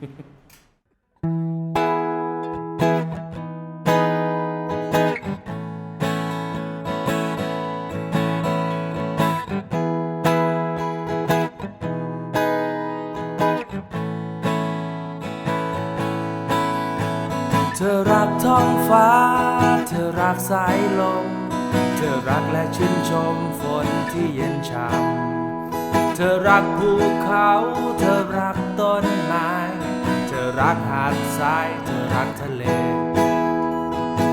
เธอรักท้องฟ้า เธอรักสายลม เธอรักและชื่นชมฝนที่เย็นช่ำเธอรักภูเขา เธอรักต้นไม้ รักหาดทราย เธอรักทะเล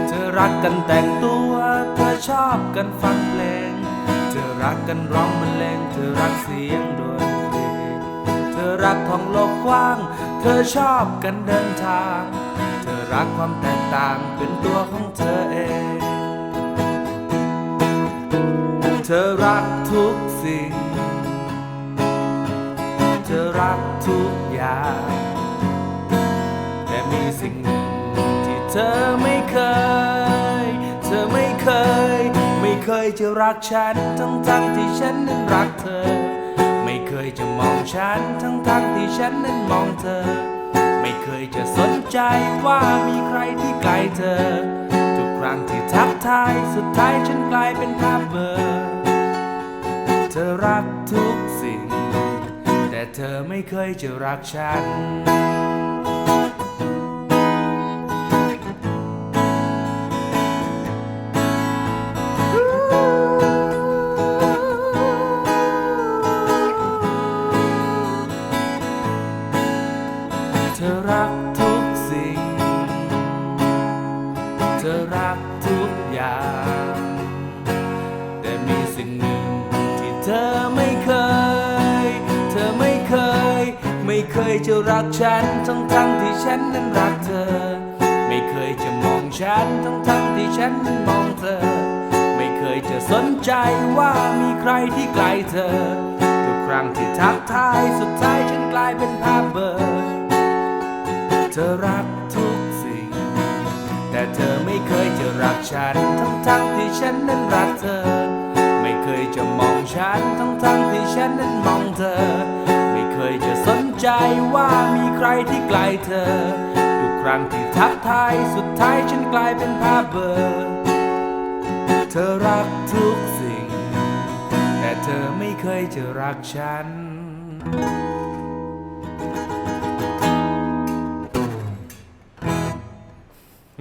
เธอรักกันแต่งตัว เธอชอบกันฟังเพลง เธอรักกันร้องบรรเลง เธอรักเสียงดนตรี เธอรักของโลกกว้าง เธอชอบกันเดินทาง เธอรักความแตกต่างเป็นตัวของเธอเอง เธอรักทุกสิ่ง เธอรักทุกอย่าง มีสิ่งหนึ่งที่เธอไม่เคย เธอไม่เคย ไม่เคยจะรักฉันทั้งทั้งที่ฉันนั้นรักเธอ ไม่เคยจะมองฉันทั้งทั้งที่ฉันนั้นมองเธอ ไม่เคยจะสนใจว่ามีใครที่ไกลเธอ ทุกครั้งที่ทักทายสุดท้ายฉันกลายเป็นภาพเบอร์เธอรักทุกสิ่ง แต่เธอไม่เคยจะรักฉัน อรักทุกสิ่ง เธอรักทุกอย่าง แต่มีสิ่งหนึ่งที่เธอไม่เคย เธอไม่เคย ไม่เคยจะรักฉันทั้งทั้งที่ฉันนั้นรักเธอ ไม่เคยจะมองฉันทั้งทั้งที่ฉันนั้นมองเธอ ไม่เคยจะสนใจว่ามีใครที่ไกลเธอ ทุกครั้งที่ทักทายสุดท้ายฉันกลายเป็นภาพเบลอร์ ธอรักทุกสิ่ง แต่เธอไม่เคยจะรักฉัน ทั้งทั้งที่ฉันนั้นรักเธอ ไม่เคยจะมองฉัน ทั้งทั้งที่ฉันนั้นมองเธอ ไม่เคยจะสนใจว่ามีใครที่ไกลเธอ ทุกครั้งที่ทักทายสุดท้ายฉันกลายเป็นภาพเบอร์เธอรักทุกสิ่ง แต่เธอไม่เคยจะรักฉัน